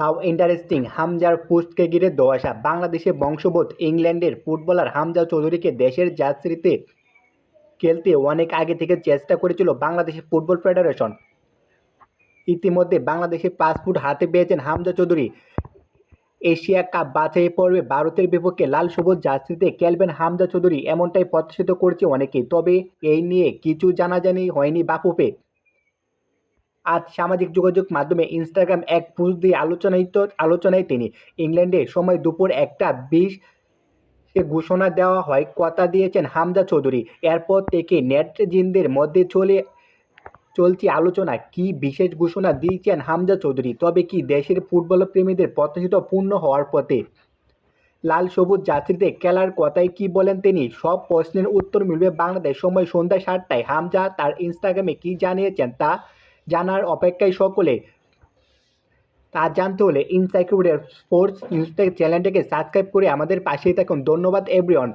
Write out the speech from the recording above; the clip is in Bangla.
হাউ ইন্টারেস্টিং হামজার পোস্টকে ঘিরে দোয়াশা বাংলাদেশে বংশোদ্ভূত ইংল্যান্ডের ফুটবলার হামজা চৌধুরীকে দেশের জার্সিতে খেলতে অনেক আগে থেকে চেষ্টা করেছিল বাংলাদেশের ফুটবল ফেডারেশন। ইতিমধ্যে বাংলাদেশে পাসপোর্ট হাতে পেয়েছেন হামজা চৌধুরী এশিয়া কাপ বাছাই পর্বে ভারতের বিপক্ষে লাল সবুজ জার্সিতে খেলবেন হামজা চৌধুরী এমনটাই প্রত্যাশিত করছে অনেকেই। তবে এই নিয়ে কিছু জানাজানি হয়নি বাফুফে। আজ সামাজিক যোগাযোগ মাধ্যমে ইনস্টাগ্রাম এক পোস্ট দিয়ে আলোচনায় তো আলোচনায় তিনি। ইংল্যান্ডে সময় দুপুর একটা বিশ এ ঘোষণা দেওয়া হয়, কথা দিয়েছেন হামজা চৌধুরী। এরপর থেকে নেটজিনদের মধ্যে চলে, চলছে আলোচনা। কি বিশেষ ঘোষণা দিয়েছেন হামজা চৌধুরী? তবে কি দেশের ফুটবল প্রেমীদের প্রত্যাশিত পূর্ণ হওয়ার পথে লাল সবুজ জার্সিতে খেলার কথায় কি বলেন তিনি? সব প্রশ্নের উত্তর মিলবে বাংলাদেশ। সময় সন্ধ্যা সাতটায়। হামজা তার ইনস্টাগ্রামে কি জানিয়েছেন তা জানার অপেক্ষায় সকলে। তা জানতে হলে ইনসাইক্লোপিডিয়া স্পোর্টস নিউজ চ্যানেলটিকে সাবস্ক্রাইব করে আমাদের পাশেই থাকুন। ধন্যবাদ এভরিওয়ান